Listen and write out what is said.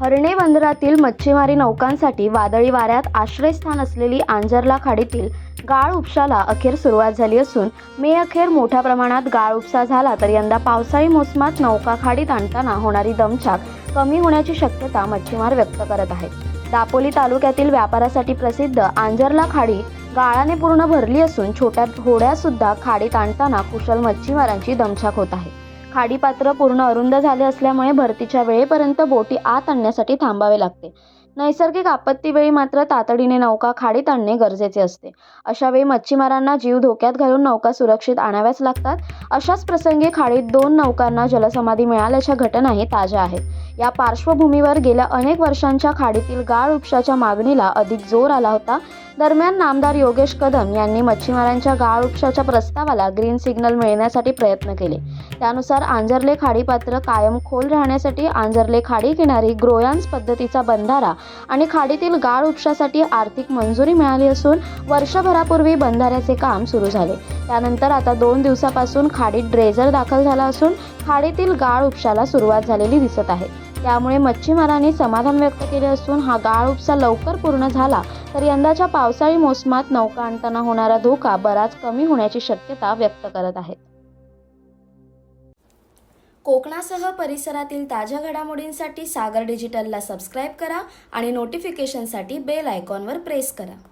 हरणे बंदरातील मच्छीमारी नौकांसाठी वादळी वाऱ्यात आश्रयस्थान असलेली आंजरला खाडीतील गाळ उपशाला अखेर सुरुवात झाली असून मे अखेर मोठ्या प्रमाणात गाळ उपसा झाला तर यंदा पावसाळी मोसमात नौका खाडीत आणताना होणारी दमछाक कमी होण्याची शक्यता मच्छीमार व्यक्त करत आहेत. दापोली तालुक्यातील व्यापारासाठी प्रसिद्ध आंजरला खाडी गाळाने पूर्ण भरली असून छोट्या होड्यासुद्धा खाडीत आणताना कुशल मच्छीमारांची दमछाक होत आहे. खाडीपात्र पूर्ण अरुंद झाले असल्यामुळे भरतीच्या वेळेपर्यंत बोटी आत आणण्यासाठी थांबावे लागते. नैसर्गिक आपत्तीवेळी मात्र तातडीने नौका खाडीत आणणे गरजेचे असते. अशा वेळी मच्छीमारांना जीव धोक्यात घालून नौका सुरक्षित आणाव्याच लागतात. अशाच प्रसंगी खाडीत दोन नौकांना जलसमाधी मिळाल्याच्या घटनाही ताज्या आहेत. या पार्श्वभूमीवर गेल्या अनेक वर्षांच्या खाडीतील गाळ उपशाच्या मागणीला अधिक जोर आला होता. दरम्यान नामदार योगेश कदम यांनी मच्छीमारांच्या गाळ उपशाच्या प्रस्तावाला ग्रीन सिग्नल मिळण्यासाठी प्रयत्न केले. त्यानुसार आंजर्ले खाडीपात्र कायम खोल राहण्यासाठी आंजर्ले खाडी किनारी ग्रोयांस पद्धतीचा बंधारा आणि खाडीतील गाळ उपशासाठी आर्थिक मंजुरी मिळाली असून वर्षभरापूर्वी बंधाऱ्याचे काम सुरू झाले. त्यानंतर आता दोन दिवसापासून खाडीत ड्रेजर दाखल झाला असून खाडीतील गाळ उपशाला सुरुवात झालेली दिसत आहे. त्यामुळे मच्छीमारांनी समाधान व्यक्त केले असून हा गाळ उपसा लवकर पूर्ण झाला तर यंदाच्या पावसाळी मोसमात नौका आणताना होणारा धोका बराच कमी होण्याची शक्यता व्यक्त करत आहेत. कोकणासह परिसरातील ताज्या घडामोडींसाठी सागर डिजिटलला सबस्क्राईब करा आणि नोटिफिकेशनसाठी बेल आयकॉनवर प्रेस करा.